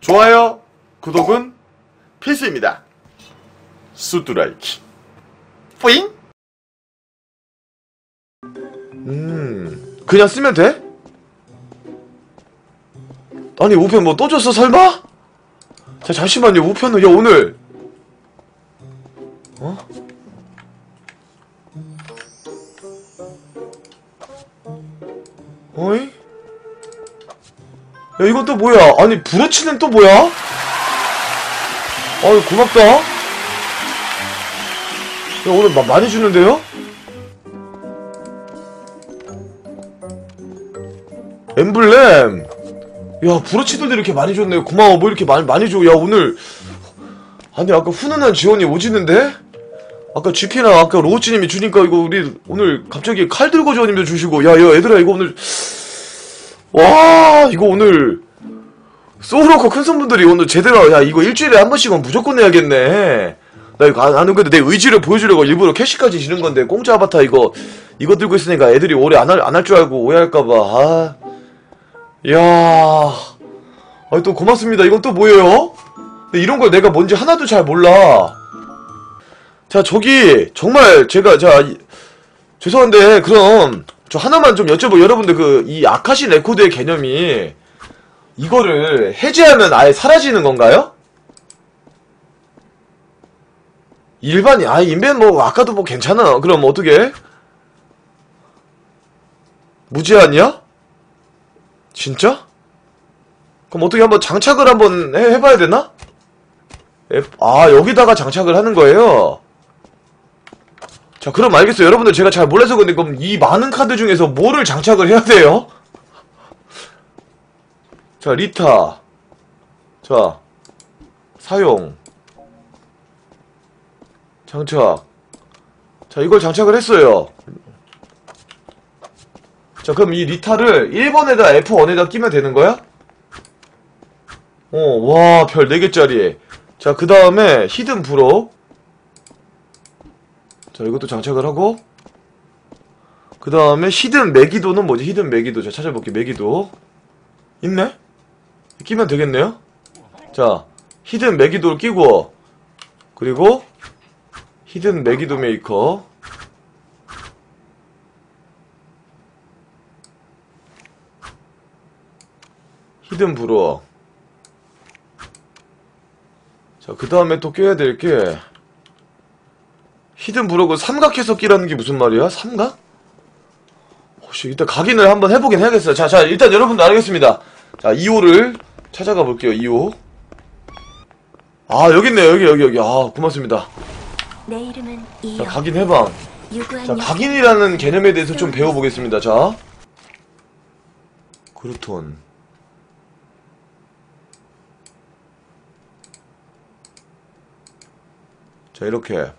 좋아요, 구독은 필수입니다. 수두라이키. 뿌잉? 음, 그냥 쓰면 돼? 아니, 우편 뭐 또 줬어, 설마? 자, 잠시만요, 우편은, 야, 오늘. 어? 어이? 야, 이건 또 뭐야? 아니, 브로치는 또 뭐야? 아유, 고맙다. 야, 오늘 마, 많이 주는데요? 엠블렘. 야, 브로치들도 이렇게 많이 줬네. 고마워. 뭐 이렇게 많이, 많이 줘. 야, 오늘. 아니, 아까 훈훈한 지원이 오지는데? 아까 GP나 아까 로우치님이 주니까 이거 우리 오늘 갑자기 칼 들고 지원님도 주시고. 야, 야, 얘들아, 이거 오늘. 와, 이거 오늘. 소울워커 큰 손분들이 오늘 제대로, 야, 이거 일주일에 한 번씩은 무조건 내야겠네. 나 이거 안, 안 오는데 내 의지를 보여주려고 일부러 캐시까지 지는 건데, 공짜 아바타 이거, 이거 들고 있으니까 애들이 오래 안 할, 안 할 줄 알고 오해할까봐, 아. 이야. 아니, 또 고맙습니다. 이건 또 뭐예요? 이런 걸 내가 뭔지 하나도 잘 몰라. 자, 저기, 정말 제가, 자, 이- 죄송한데, 그럼, 저 하나만 좀 여쭤보, 여러분들 그, 이 아카시 레코드의 개념이, 이거를 해제하면 아예 사라지는 건가요? 일반이, 아, 인벤 뭐, 아까도 뭐 괜찮아. 그럼 어떻게? 무제한이야? 진짜? 그럼 어떻게 한번 장착을 한번 해, 해봐야 되나? 아, 여기다가 장착을 하는 거예요? 자, 그럼 알겠어요. 여러분들 제가 잘 몰라서 근데 그럼 이 많은 카드 중에서 뭐를 장착을 해야 돼요? 자, 리타. 자, 사용. 장착. 자, 이걸 장착을 했어요. 자, 그럼 이 리타를 1번에다 F1에다 끼면 되는 거야? 어, 와, 별 4개짜리. 자, 그 다음에 히든 브로. 자, 이것도 장착을 하고. 그 다음에 히든 매기도는 뭐지? 히든 매기도. 자, 찾아볼게. 매기도. 있네? 끼면 되겠네요? 자, 히든 매기도를 끼고. 그리고, 히든 매기도 메이커. 히든 브로. 자, 그 다음에 또 껴야 될 게, 히든 브로그 삼각해서 끼라는 게 무슨 말이야? 삼각? 혹시 일단 각인을 한번 해보긴 해야겠어요. 자, 자, 일단 여러분들 알겠습니다. 자, 2호를 찾아가 볼게요, 2호. 아, 여기 있네요, 여기, 여기, 여기. 아, 고맙습니다. 내 이름은 자, 이영. 각인 해방. 유구한 자, 영. 각인이라는 개념에 대해서 좀 배워보겠습니다. 자. 그루톤. 자, 이렇게.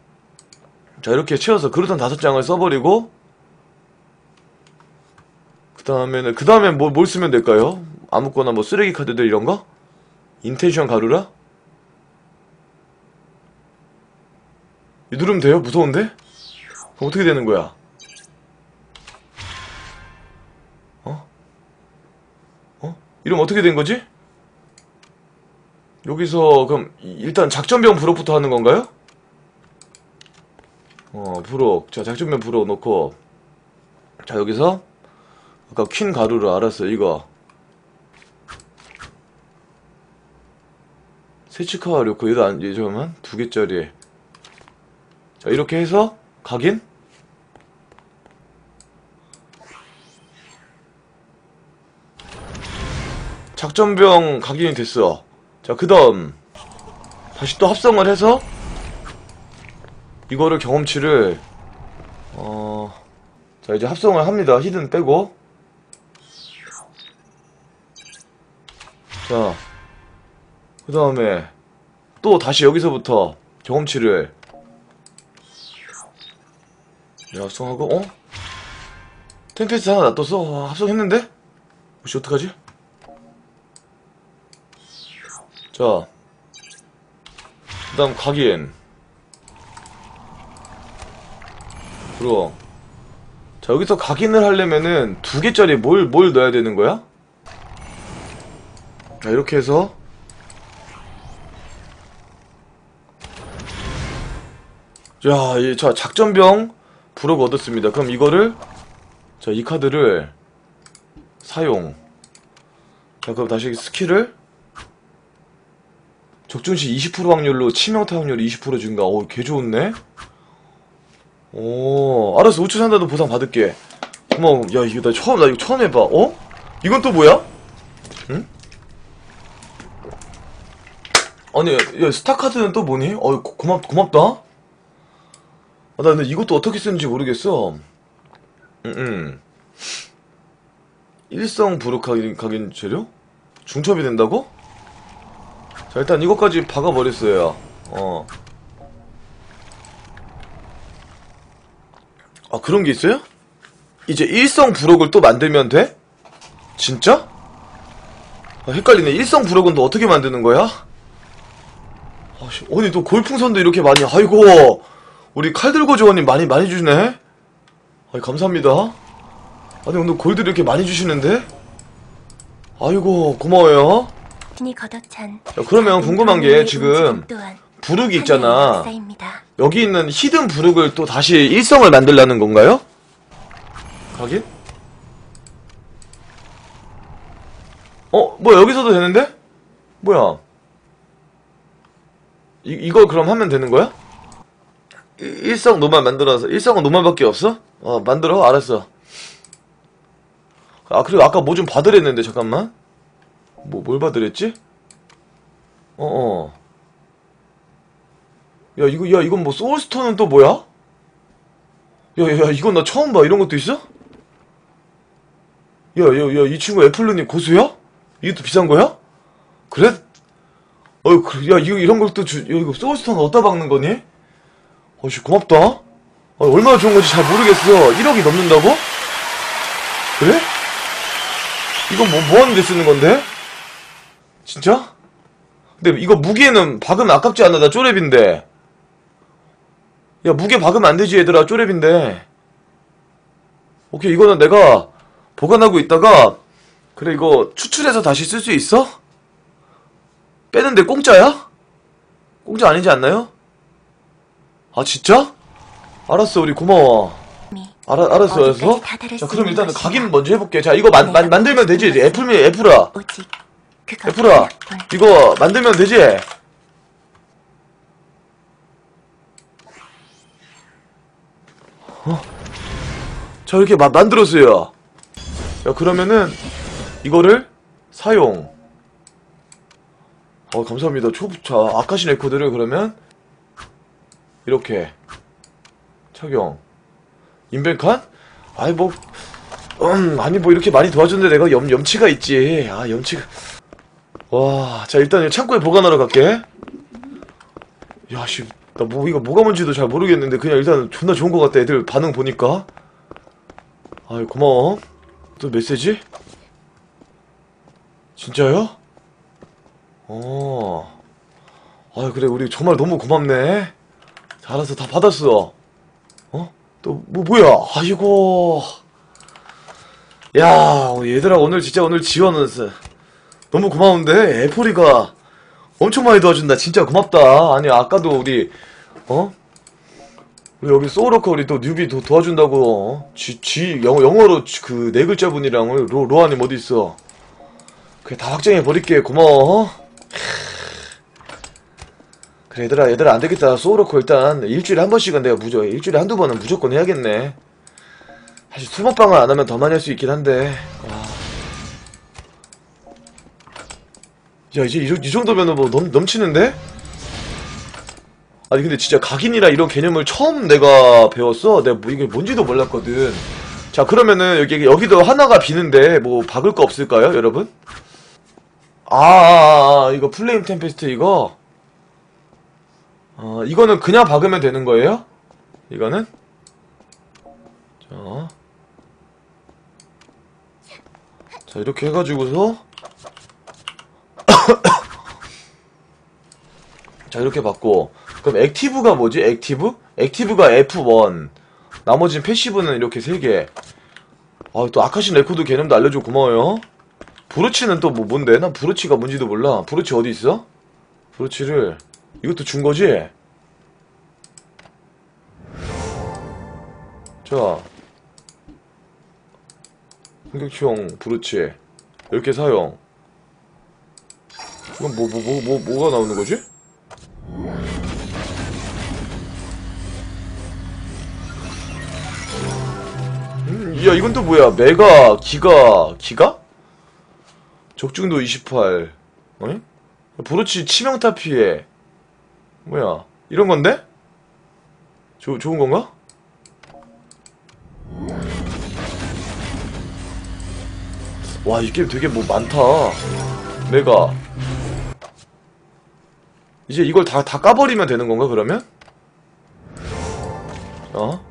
자, 이렇게 채워서 그루톤 다섯 장을 써버리고, 그 다음에는, 그 다음에 뭐, 뭘 쓰면 될까요? 아무거나 뭐 쓰레기 카드들 이런 거? 인텐션 가루라? 이 누르면 돼요? 무서운데? 그럼 어떻게 되는 거야? 어? 어? 이러면 어떻게 된 거지? 여기서 그럼 이- 일단 작전병 부록부터 하는 건가요? 어 부록 자 작전병 부록 놓고 자 여기서 아까 퀸 가루를 알았어 이거. 세치카와 료코 얘도 안, 얘 잠깐만 두 개짜리. 자 이렇게 해서 각인? 작전병 각인이 됐어. 자 그 다음 다시 또 합성을 해서 이거를 경험치를 어... 자 이제 합성을 합니다 히든 빼고 자그 다음에 또 다시 여기서부터 경험치를 네, 합성하고 어? 템페스트 하나 놔뒀어? 아, 합성했는데? 혹시 어떡하지? 자, 그 다음 각인. 부러워. 자 여기서 각인을 하려면은 두 개짜리 뭘 뭘 넣어야 되는 거야? 자 이렇게 해서. 자이자 작전병 부록 얻었습니다. 그럼 이거를 자 이 카드를 사용. 자 그럼 다시 스킬을. 적중시 20% 확률로 치명타 확률 20% 증가. 어개 좋네 오, 알았어. 5초 산다도 보상 받을게. 고마워. 야, 이거 나 처음, 나 이거 처음 해봐. 어? 이건 또 뭐야? 응? 아니, 야, 스타카드는 또 뭐니? 어, 고, 고맙, 고맙다? 아, 나 근데 이것도 어떻게 쓰는지 모르겠어. 응, 응. 일성 각인, 각인 재료? 중첩이 된다고? 자, 일단 이것까지 박아버렸어요. 어. 아, 그런 게 있어요? 이제 일성 부록을 또 만들면 돼? 진짜? 아, 헷갈리네. 일성 부록은 또 어떻게 만드는 거야? 아씨, 아니 또 골풍선도 이렇게 많이, 아이고, 우리 칼들고 조원님 많이 많이 주네. 아이 감사합니다. 아니 오늘 골드 이렇게 많이 주시는데? 아이고 고마워요. 야, 그러면 궁금한 게 지금 부룩이 있잖아. 여기 있는 히든 부룩을 또 다시 일성을 만들라는 건가요? 가긴? 어, 뭐 여기서도 되는데? 뭐야? 이, 이걸 그럼 하면 되는 거야? 이- 일성 노말 만들어서 일성은 노말밖에 없어? 어, 만들어? 알았어. 아, 그리고 아까 뭐 좀 받으랬는데 잠깐만. 뭐 뭘 받으랬지? 어, 어. 야, 이거, 야, 이건 뭐, 소울스톤은 또 뭐야? 야, 야, 야, 이건 나 처음 봐. 이런 것도 있어? 야, 야, 야, 이 친구 애플루님 고수야? 또 비싼 거야? 그래? 어, 그, 야, 이거, 이런 것도 주, 야, 이거 소울스톤 어디다 박는 거니? 어씨, 고맙다. 아, 얼마나 좋은 건지 잘 모르겠어. 1억이 넘는다고? 그래? 이건 뭐, 뭐 하는데 쓰는 건데? 진짜? 근데 이거 무게는 박으면 아깝지 않나? 나 쪼렙인데. 야, 무게 박으면 안 되지, 얘들아. 쪼렙인데. 오케이, 이거는 내가 보관하고 있다가, 그래, 이거 추출해서 다시 쓸 수 있어? 빼는데 공짜야? 공짜 아니지 않나요? 아, 진짜? 알았어, 우리 고마워. 미 알아, 알았어, 알았어. 자, 수 그럼 있는 일단 것이야. 각인 먼저 해볼게. 자, 이거 만, 만, 만들면 되지? 애플미, 애플아. 애플아. 이거 만들면 되지? 어? 자, 이렇게 마, 만들었어요. 야, 그러면은, 이거를 사용. 어, 감사합니다. 초, 자, 아카시 레코드를 그러면, 이렇게, 착용. 인벤칸? 아니, 뭐, 음, 아니, 뭐, 이렇게 많이 도와줬는데 내가 염, 염치가 있지. 아, 염치가. 와, 자, 일단 이 창고에 보관하러 갈게. 야, 씨, 나 뭐, 이거 뭐가 뭔지도 잘 모르겠는데, 그냥 일단 존나 좋은 것 같다, 애들 반응 보니까. 아이, 고마워. 또 메시지? 진짜요? 어. 아, 그래, 우리 정말 너무 고맙네. 자, 알았어, 다 받았어. 어? 또, 뭐, 뭐야? 아이고. 야, 얘들아, 오늘 진짜 오늘 지원은, 너무 고마운데 애플이가 엄청 많이 도와준다 진짜 고맙다 아니 아까도 우리 어 우리 여기 소울워커 우리 또 뉴비 도, 도와준다고 어? 쥐, 쥐 영어, 영어로 그 네 글자 분이랑 로, 로아님 어디 있어 그래 다 확정해 버릴게 고마워 어? 그래 얘들아 얘들아 안되겠다 소울워커 일단 일주일에 한 번씩은 내가 무조 일주일에 한두 번은 무조건 해야겠네 사실 수목방을 안 하면 더 많이 할 수 있긴 한데 와. 야 이제 이, 정- 이 정도면은 뭐 넘, 넘치는데? 아니 근데 진짜 각인이라 이런 개념을 처음 내가 배웠어 내가 뭐 이게 뭔지도 몰랐거든 자 그러면은 여기 여기도 하나가 비는데 뭐 박을 거 없을까요 여러분? 아, 아, 아 이거 플레임 템페스트 이거 어 이거는 그냥 박으면 되는 거예요? 이거는? 자, 자 이렇게 해가지고서 자 이렇게 받고 그럼 액티브가 뭐지? 액티브? 액티브가 F1 나머지는 패시브는 이렇게 3개 아 또 아카신 레코드 개념도 알려줘 고마워요 브로치는 또 뭐 뭔데? 난 브로치가 뭔지도 몰라 브로치 어디 있어? 브로치를 이것도 준 거지? 자. 공격형 브루치. 10개 사용. 이건 뭐, 뭐, 뭐, 뭐, 뭐 가 나오는 거지? 음, 야, 이건 또 뭐야? 메가, 기가, 기가? 적중도 28. 어이? 브로치 치명타 피해. 뭐야? 이런 건데? 조, 좋은 건가? 와, 이 게임 되게 뭐 많다. 메가. 이제 이걸 다, 다 까버리면 되는 건가, 그러면? 어?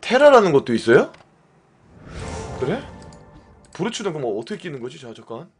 테라라는 것도 있어요? 그래? 브루츠는 그럼 어떻게 끼는 거지? 자, 잠깐.